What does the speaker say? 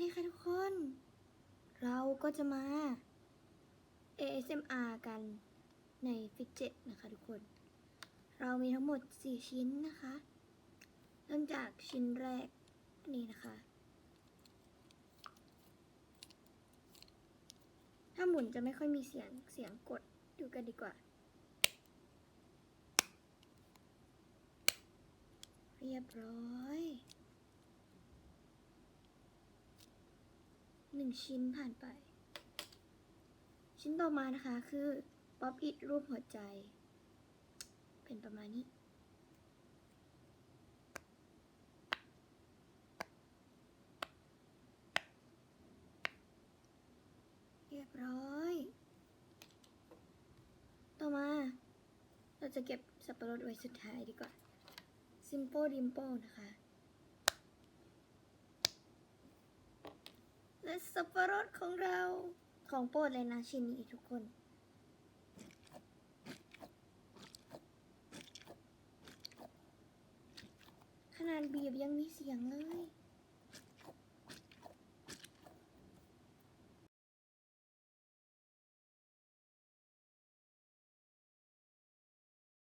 ดีค่ะทุกคน เราก็จะมา ASMR กันในฟิกเจ็ตนะคะทุกคน เรามีทั้งหมด 4 ชิ้นนะคะ เริ่มจากชิ้นแรกนนี้นะคะ ถ้าหมุนจะไม่ค่อยมีเสียงเสียงกดดูกันดีกว่า เรียบร้อย หนึ่งชิ้นผ่านไป ชิ้นต่อมานะคะคือป๊อปอิดรูปหัวใจ เป็นประมาณนี้ เรียบร้อย ต่อมา เราจะเก็บสับปะรดไว้สุดท้ายดีกว่า Simple Dimple นะคะและ สับปะรดของเราของโปรดเลยนะชิ้นนี้ทุกคน ขนาดบีบยังมีเสียงเลย